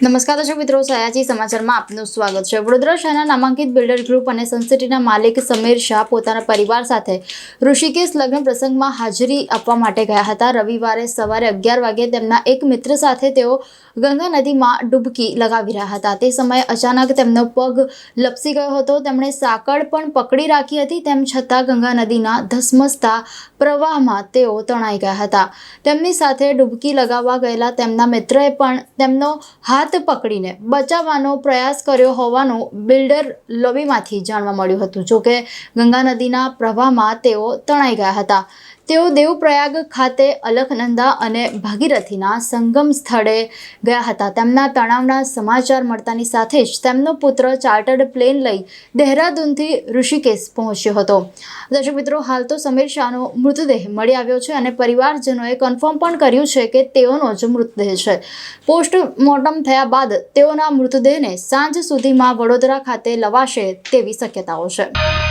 નમસ્કાર દર્શક મિત્રો, સયાજી સમાચારમાં આપનું સ્વાગત છે. વડોદરા શહેરના નામાંકિત બિલ્ડર ગ્રુપ અને સનસિટીના માલિક સમીર શાહ પોતાના પરિવાર સાથે ઋષિકેશ લગ્ન પ્રસંગમાં હાજરી આપવા માટે ગયા હતા. રવિવારે સવારે અગિયાર વાગે તેમના એક મિત્ર સાથે તેઓ ગંગા નદીમાં ડૂબકી લગાવી રહ્યા હતા. તે સમયે અચાનક તેમનો પગ લપસી ગયો હતો. તેમણે સાંકળ પણ પકડી રાખી હતી, તેમ છતાં ગંગા નદીના ધસમસતા પ્રવાહમાં તેઓ તણાઈ ગયા હતા. તેમની સાથે ડૂબકી લગાવવા ગયેલા તેમના મિત્રએ પણ તેમનો હાથ પકડીને બચાવવાનો પ્રયાસ કર્યો હોવાનું બિલ્ડર લોબીમાંથી જાણવા મળ્યું હતું, જોકે ગંગા નદીના પ્રવાહમાં તેઓ તણાઈ ગયા હતા. તેઓ દેવપ્રયાગ ખાતે અલખનંદા અને ભાગીરથીના સંગમ સ્થળે ગયા હતા. તેમના તણાવના સમાચાર મળતાની સાથે જ તેમનો પુત્ર ચાર્ટર્ડ પ્લેન લઈ દહેરાદૂનથી ઋષિકેશ પહોંચ્યો હતો. દર્શક મિત્રો, હાલ તો સમીર શાહનો મૃતદેહ મળી આવ્યો છે અને પરિવારજનોએ કન્ફર્મ પણ કર્યું છે કે તેઓનો જ મૃતદેહ છે. પોસ્ટમોર્ટમ થયા બાદ તેઓના મૃતદેહને સાંજ સુધીમાં વડોદરા ખાતે લવાશે તેવી શક્યતાઓ છે.